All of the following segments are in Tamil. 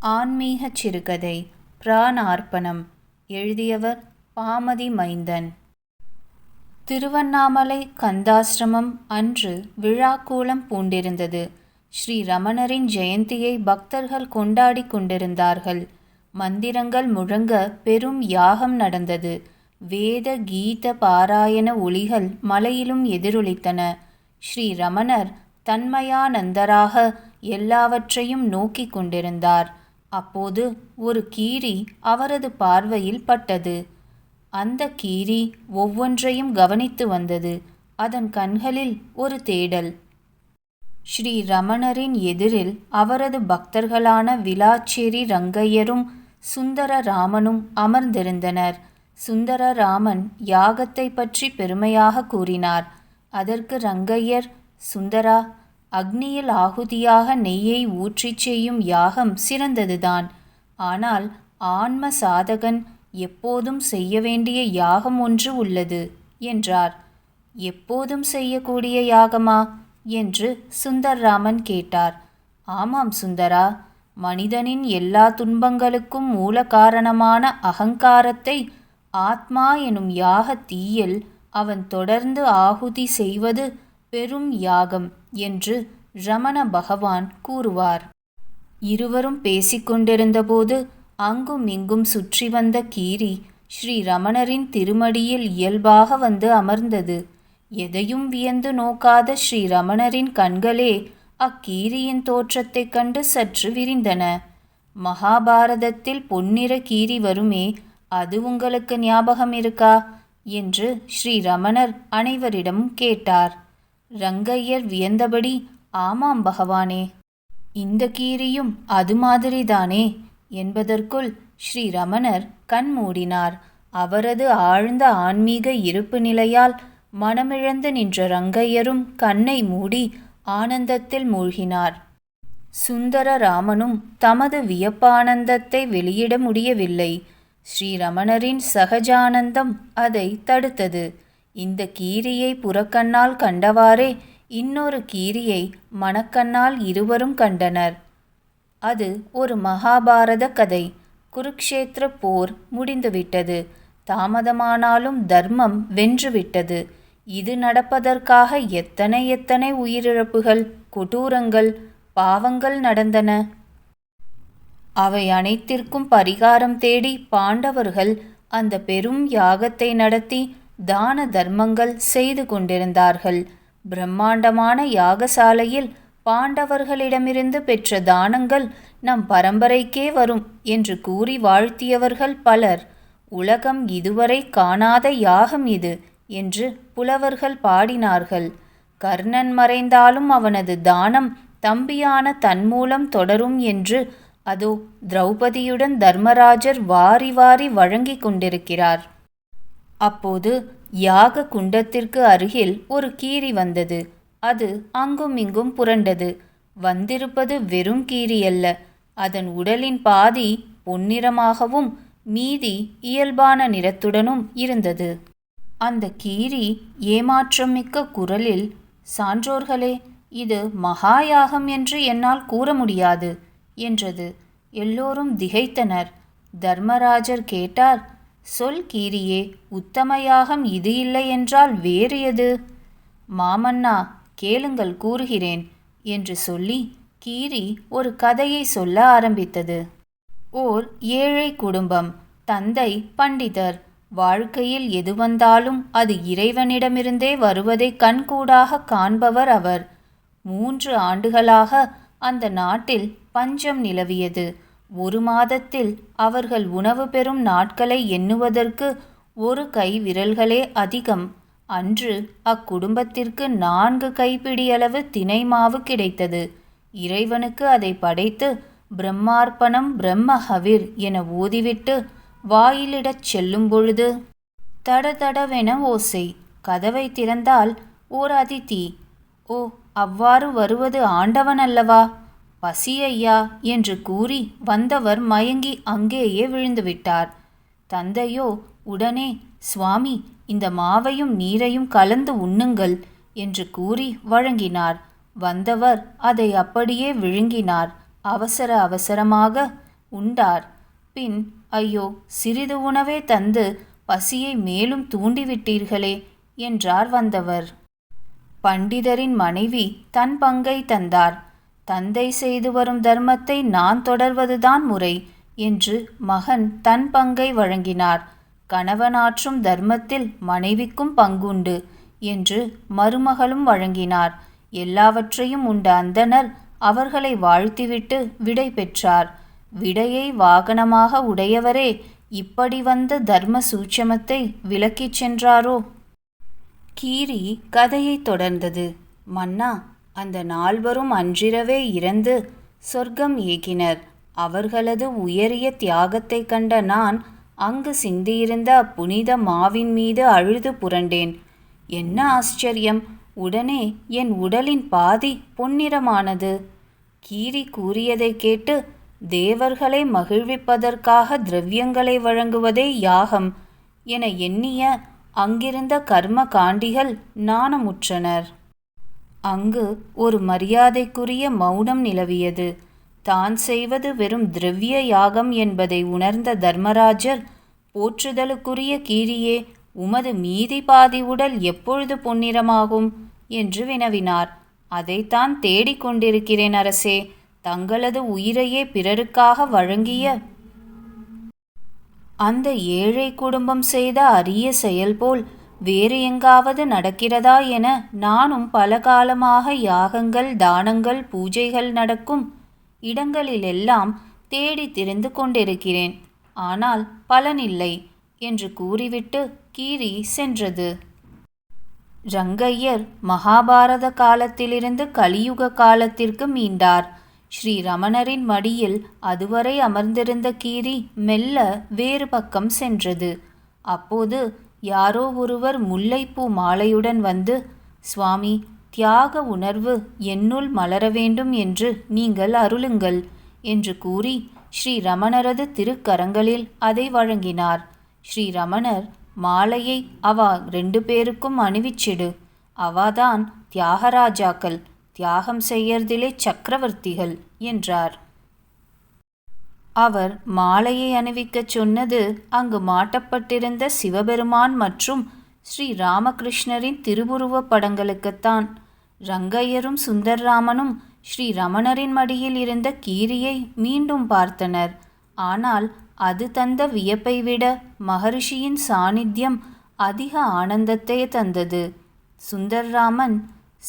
ஆன்மீக சிறுகதை பிராணார்ப்பணம் எழுதியவர் பாமதி மைந்தன். திருவண்ணாமலை கந்தாசிரமம் அன்று விழாக்கூலம் பூண்டிருந்தது. ஸ்ரீ ரமணரின் ஜெயந்தியை பக்தர்கள் கொண்டாடி கொண்டிருந்தார்கள். மந்திரங்கள் முழங்க பெரும் யாகம் நடந்தது. வேத கீத பாராயண ஒளிகள் மலையிலும் எதிரொலித்தன. ஸ்ரீ ரமணர் தன்மயானந்தராக எல்லாவற்றையும் நோக்கி கொண்டிருந்தார். அப்போது ஒரு கீரி அவரது பார்வையில் பட்டது. அந்த கீரி ஒவ்வொன்றையும் கவனித்து வந்தது. அதன் கண்களில் ஒரு தேடல். ஸ்ரீ ரமணரின் எதிரில் அவரது பக்தர்களான விலாச்சேரி ரங்கையரும் சுந்தரராமனும் அமர்ந்திருந்தனர். சுந்தரராமன் யாகத்தை பற்றி பெருமையாக கூறினார். அதற்கு ரங்கையர் சுந்தரா அக்னியில் ஆகுதியாக நெய்யை ஊற்றிச் செய்யும் யாகம் சிறந்ததுதான். ஆனால் ஆன்ம சாதகன் எப்போதும் செய்ய வேண்டிய யாகம் ஒன்று உள்ளது என்றார். எப்போதும் செய்யக்கூடிய யாகமா? என்று சுந்தர்ராமன் கேட்டார். ஆமாம் சுந்தரா மனிதனின் எல்லா துன்பங்களுக்கும் மூல காரணமான அகங்காரத்தை ஆத்மா எனும் யாக தீயில் அவன் தொடர்ந்து ஆகுதி செய்வது பெரும் யாகம் என்று ரமண பகவான் கூறுவார். இருவரும் பேசிக்கொண்டிருந்தபோது அங்கும் இங்கும் சுற்றி வந்த கீரி ஸ்ரீ ரமணரின் திருமடியில் இயல்பாக வந்து அமர்ந்தது. எதையும் வியந்து நோக்காத ஸ்ரீ ரமணரின் கண்களே அக்கீரியின் தோற்றத்தைக் கண்டு சற்று விரிந்தன. மகாபாரதத்தில் பொன்னிற கீரி வருமே அது உங்களுக்கு ஞாபகம் இருக்கா? என்று ஸ்ரீ ரமணர் அனைவரிடமும் கேட்டார். ரங்கையர் வியந்தபடி ஆமாம் பகவானே இந்த கீரியும் அது மாதிரிதானே என்பதற்குள் ஸ்ரீ ரமணர் கண் மூடினார். அவரது ஆழ்ந்த ஆன்மீக இருப்பு நிலையால் மனமிழந்து நின்ற ரங்கையரும் கண்ணை மூடி ஆனந்தத்தில் மூழ்கினார். சுந்தரராமனும் தமது வியப்பானந்தத்தை வெளியிட முடியவில்லை. ஸ்ரீரமணரின் சகஜானந்தம் அதை தடுத்தது. இந்த கீரியை புறக்கண்ணால் கண்டவாறே இன்னொரு கீரியை மணக்கண்ணால் இருவரும் கண்டனர். அது ஒரு மகாபாரத கதை. குருக்ஷேத்திர போர் முடிந்துவிட்டது. தாமதமானாலும் தர்மம் வென்றுவிட்டது. இது நடப்பதற்காக எத்தனை எத்தனை உயிரிழப்புகள் கொடூரங்கள் பாவங்கள் நடந்தன? அவை அனைத்திற்கும் பரிகாரம் தேடி பாண்டவர்கள் அந்த பெரும் யாகத்தை நடத்தி தான தர்மங்கள் செய்து கொண்டிருந்தார்கள். பிரம்மாண்டமான யாகசாலையில் பாண்டவர்களிடமிருந்து பெற்ற தானங்கள் நம் பரம்பரைக்கே வரும் என்று கூறி வாழ்த்தியவர்கள் பலர். உலகம் இதுவரை காணாத யாகம் இது என்று புலவர்கள் பாடினார்கள். கர்ணன் மறைந்தாலும் அவனது தானம் தம்பியான தன்மூலம் தொடரும் என்று அதோ திரௌபதியுடன் தர்மராஜர் வாரி வாரி வழங்கிக் கொண்டிருக்கிறார். அப்போது யாக குண்டத்திற்கு அருகில் ஒரு கீரி வந்தது. அது அங்கும் இங்கும் புரண்டது. வந்திருப்பது வெறும் கீரி அல்ல. அதன் உடலின் பாதி பொன்னிறமாகவும் மீதி இயல்பான நிறத்துடனும் இருந்தது. அந்த கீரி ஏமாற்றம் மிக்க குரலில் சான்றோர்களே இது மகாயாகம் என்று என்னால் கூற முடியாது என்றது. எல்லோரும் திகைத்தனர். தர்மராஜர் கேட்டார் சொல் கீரியே உத்தமயாகம் இது இல்லை என்றால் வேறு எது? மாமன்னா கேளுங்கள் கூறுகிறேன் என்று சொல்லி கீரி ஒரு கதையை சொல்ல ஆரம்பித்தது. ஓர் ஏழை குடும்பம் தந்தை பண்டிதர் வாழ்க்கையில் எது வந்தாலும் அது இறைவனிடமிருந்தே வருவதை கண்கூடாக காண்பவர் அவர். மூன்று ஆண்டுகளாக அந்த நாட்டில் பஞ்சம் நிலவியது. ஒரு மாதத்தில் அவர்கள் உணவு பெறும் நாட்களை எண்ணுவதற்கு ஒரு கை விரல்களே அதிகம். அன்று அக்குடும்பத்திற்கு நான்கு கைப்பிடியளவு தினை மாவு கிடைத்தது. இறைவனுக்கு அதை படைத்து பிரம்மார்ப்பணம் பிரம்மஹவிர் என ஊதிவிட்டு வாயிலிடச் செல்லும் பொழுது தடதடவென ஓசை கதவை திறந்தால் ஓர் அதித்தி ஓ அவ்வாறு வருவது ஆண்டவன் அல்லவா பசி ஐயா என்று கூறி வந்தவர் மயங்கி அங்கேயே விழுந்துவிட்டார். தந்தையோ உடனே சுவாமி இந்த மாவையும் நீரையும் கலந்து உண்ணுங்கள் என்று கூறி வழங்கினார். வந்தவர் அதை அப்படியே விழுங்கினார். அவசர அவசரமாக உண்டார். பின் ஐயோ சிறிது உணவே தந்து பசியை மேலும் தூண்டிவிட்டீர்களே என்றார் வந்தவர். பண்டிதரின் மனைவி தன் பங்கை தந்தார். தந்தை செய்து வரும் தர்மத்தை நான் தொடர்வதுதான் முறை என்று மகன் தன் பங்கை வழங்கினார். கணவனாற்றும் தர்மத்தில் மனைவிக்கும் பங்குண்டு என்று மருமகளும் வழங்கினார். எல்லாவற்றையும் உண்ட அந்தனர் அவர்களை வாழ்த்திவிட்டு விடை பெற்றார். விடையை வாகனமாக உடையவரே இப்படி வந்த தர்ம சூட்சமத்தை விலக்கிச் சென்றாரோ? கீரி கதையை தொடர்ந்தது. மன்னா அந்த நால்வரும் அன்றிரவே இறந்து சொர்க்கம் ஏகினர். அவர்களது உயரிய தியாகத்தை கண்ட நான் அங்கு சிந்தியிருந்த புனித மாவின் மீது அழுது புரண்டேன். என்ன ஆச்சரியம்! உடனே என் உடலின் பாதி பொன்னிறமானது. கீரி கூறியதை கேட்டு தேவர்களை மகிழ்விப்பதற்காக திரவியங்களை வழங்குவதே யாகம். என எண்ணிய அங்கிருந்த கர்ம காண்டிகள் நாணமுற்றனர் அங்கு ஒரு மரியாதைக்குரிய மௌனம் நிலவியது. தான் செய்வது வெறும் திரவிய யாகம் என்பதை உணர்ந்த தர்மராஜர் போற்றுதலுக்குரிய கீரியே உமது மீதி பாதி உடல் எப்பொழுது பொன்னிறமாகும்? என்று வினவினார். அதைத்தான் தேடிக் கொண்டிருக்கிறேன் அரசே தங்களது உயிரையே பிறருக்காக வழங்கிய அந்த ஏழை குடும்பம் செய்த அரிய செயல் போல் வேறு எங்காவது நடக்கிறதா என நானும் பல காலமாக யாகங்கள் தானங்கள் பூஜைகள் நடக்கும் இடங்களிலெல்லாம் தேடி திரிந்து கொண்டிருக்கிறேன். ஆனால் பலனில்லை என்று கூறிவிட்டு கீரி சென்றது. ரங்கையர் மகாபாரத காலத்திலிருந்து கலியுக காலத்திற்கு மீண்டார். ஸ்ரீ ரமணரின் மடியில் அதுவரை அமர்ந்திருந்த கீரி மெல்ல வேறு பக்கம் சென்றது. அப்போது யாரோ ஒருவர் முல்லைப்பூ மாலையுடன் வந்து சுவாமி தியாக உணர்வு என்னுள் மலர வேண்டும் என்று நீங்கள் அருளுங்கள் என்று கூறி ஸ்ரீ ரமணரது திருக்கரங்களில் அதை வழங்கினார். ஸ்ரீ ரமணர் மாலையை அவா ரெண்டு பேருக்கும் அணிவிச்சிடு. அவாதான் தியாகராஜாக்கள் தியாகம் செய்யறதிலே சக்கரவர்த்திகள் என்றார். அவர் மாலையை அணிவிக்கச் சொன்னது அங்கு மாட்டப்பட்டிருந்த சிவபெருமான் மற்றும் ஸ்ரீ ராமகிருஷ்ணரின் திருவுருவப் படங்களுக்குத்தான். ரங்கையரும் சுந்தர்ராமனும் ஸ்ரீ ரமணரின் மடியில் இருந்த கீரியை மீண்டும் பார்த்தனர். ஆனால் அது தந்த வியப்பை விட மகரிஷியின் சாநித்தியம் அதிக ஆனந்தத்தை தந்தது. சுந்தர்ராமன்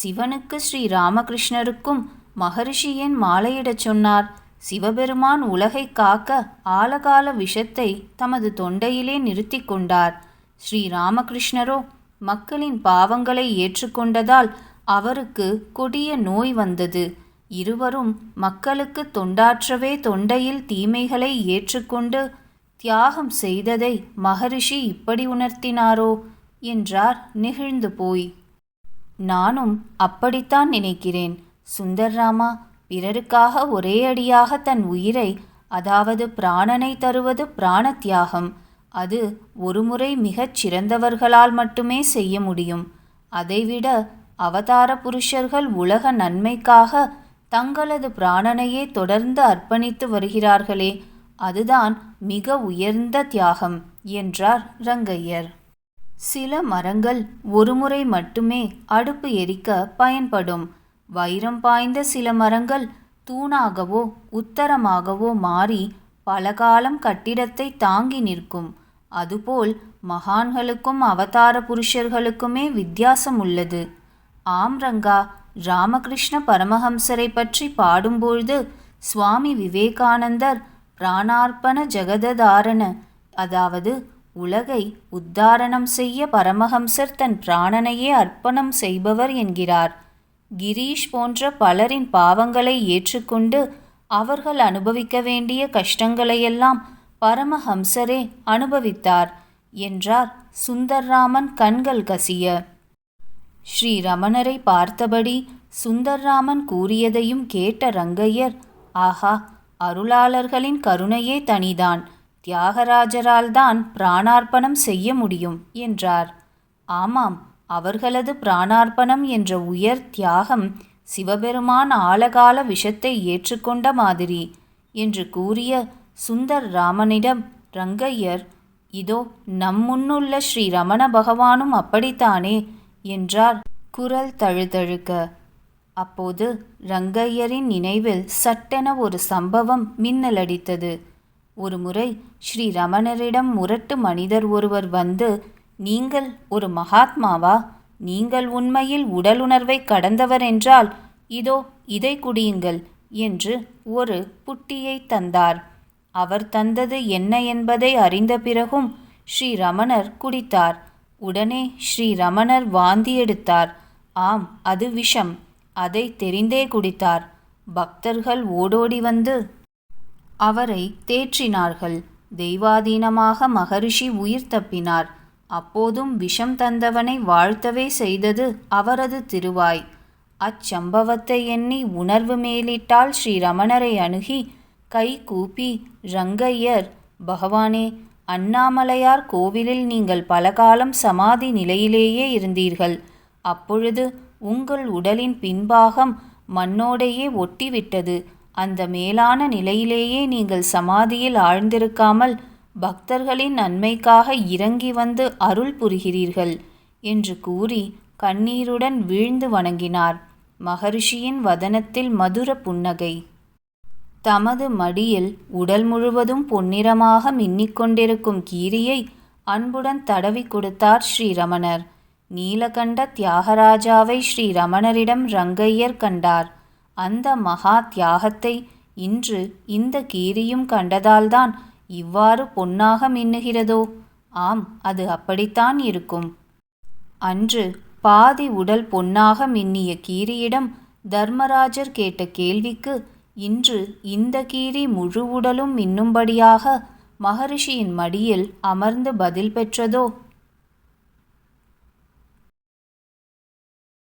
சிவனுக்கு ஸ்ரீ ராமகிருஷ்ணருக்கும் மகரிஷி ஏன் மாலையிடச் சொன்னார்? சிவபெருமான் உலகை காக்க ஆலகால விஷத்தை தமது தொண்டையிலே நிறுத்தி கொண்டார். ஸ்ரீராமகிருஷ்ணரோ மக்களின் பாவங்களை ஏற்றுக்கொண்டதால் அவருக்கு கொடிய நோய் வந்தது. இருவரும் மக்களுக்கு தொண்டாற்றவே தொண்டையில் தீமைகளை ஏற்றுக்கொண்டு தியாகம் செய்ததை மகரிஷி இப்படி உணர்த்தினாரோ? என்றார் நெகிழ்ந்து போய். நானும் அப்படித்தான் நினைக்கிறேன். சுந்தர்ராமா பிறருக்காக ஒரே அடியாக தன் உயிரை அதாவது பிராணனை தருவது பிராண தியாகம் அது ஒருமுறை மிகச் சிறந்தவர்களால் மட்டுமே செய்ய முடியும். அதைவிட அவதார புருஷர்கள் உலக நன்மைக்காக தங்களது பிராணனையே தொடர்ந்து அர்ப்பணித்து வருகிறார்களே அதுதான் மிக உயர்ந்த தியாகம் என்றார் ரங்கையர். சில மரங்கள் ஒருமுறை மட்டுமே அடுப்பு எரிக்க பயன்படும். வைரம் பாய்ந்த சில மரங்கள் தூணாகவோ உத்தரமாகவோ மாறி பலகாலம் கட்டிடத்தை தாங்கி நிற்கும். அதுபோல் மகான்களுக்கும் அவதார புருஷர்களுக்குமே வித்தியாசம் உள்ளது ஆம் ரங்கா ராமகிருஷ்ண பரமஹம்சரை பற்றி பாடும்பொழுது சுவாமி விவேகானந்தர் பிராணார்ப்பண ஜெகததாரண அதாவது உலகை உத்தாரணம் செய்ய பரமஹம்சர் தன் பிராணனையே அர்ப்பணம் செய்பவர் என்கிறார். கிரீஷ் போன்ற பலரின் பாவங்களை ஏற்றுக்கொண்டு அவர்கள் அனுபவிக்க வேண்டிய கஷ்டங்களையெல்லாம் பரமஹம்சரே அனுபவித்தார் என்றார் சுந்தர்ராமன் கண்கள் கசிய. ஸ்ரீ ரமணரை பார்த்தபடி சுந்தர்ராமன் கூறியதையும் கேட்ட ரங்கையர் ஆஹா அருளாளர்களின் கருணையே தனிதான் தியாகராஜரால் தான் பிராணார்ப்பணம் செய்ய முடியும் என்றார். ஆமாம் அவர்களது பிராணார்ப்பணம் என்ற உயர் தியாகம் சிவபெருமான் ஆழகால விஷத்தை ஏற்றுக்கொண்ட மாதிரி என்று கூறிய சுந்தர் ராமனிடம் ரங்கையர் இதோ நம் முன்னுள்ள ஸ்ரீ ரமண பகவானும் அப்படித்தானே என்றார் குரல் தழுதழுக்க. அப்போது ரங்கையரின் நினைவில் சட்டென ஒரு சம்பவம் மின்னலடித்தது ஒருமுறை ஸ்ரீ ரமணரிடம் முரட்டு மனிதர் ஒருவர் வந்து நீங்கள் ஒரு மகாத்மாவா? நீங்கள் உண்மையில் உடலுணர்வை கடந்தவர் என்றால் இதோ இதை குடியுங்கள் என்று ஒரு புட்டியை தந்தார். அவர் தந்தது என்ன என்பதை அறிந்த பிறகும் ஸ்ரீ ரமணர் குடித்தார். உடனே ஸ்ரீ ரமணர் வாந்தி எடுத்தார். ஆம் அது விஷம். அதை தெரிந்தே குடித்தார். பக்தர்கள் ஓடோடி வந்து அவரை தேற்றினார்கள். தெய்வாதீனமாக மகரிஷி உயிர் தப்பினார். அப்போதும் விஷம் தந்தவனை வாழ்த்தவே செய்தது அவரது திருவாய். அச்சம்பவத்தை எண்ணி உணர்வு மேலிட்டால் ஸ்ரீ ரமணரை அணுகி கை கூப்பி ரங்கையர் பகவானே அண்ணாமலையார் கோவிலில் நீங்கள் பலகாலம் சமாதி நிலையிலேயே இருந்தீர்கள். அப்பொழுது உங்கள் உடலின் பின்பாகம் மண்ணோடையே ஒட்டிவிட்டது. அந்த மேலான நிலையிலேயே நீங்கள் சமாதியில் ஆழ்ந்திருக்காமல் பக்தர்களின் நன்மைக்காக இறங்கி வந்து அருள் புரிகிறீர்கள் என்று கூறி கண்ணீருடன் வீழ்ந்து வணங்கினார். மகரிஷியின் வதனத்தில் மதுர புன்னகை. தமது மடியில் உடல் முழுவதும் பொன்னிறமாக மின்னிக்கொண்டிருக்கும் கீரியை அன்புடன் தடவி கொடுத்தார் ஸ்ரீரமணர். நீலகண்ட தியாகராஜாவை ஸ்ரீரமணரிடம் ரங்கையர் கண்டார். அந்த மகா தியாகத்தை இன்று இந்த கீரியும் கண்டதால்தான் இவ்வாறு பொன்னாக மின்னுகிறதோ? ஆம் அது அப்படித்தான் இருக்கும். அன்று பாதி உடல் பொன்னாக மின்னிய கீரியிடம் தர்மராஜர் கேட்ட கேள்விக்கு இன்று இந்த கீரி முழு உடலும் மின்னும்படியாக மகரிஷியின் மடியில் அமர்ந்து பதில் பெற்றதோ?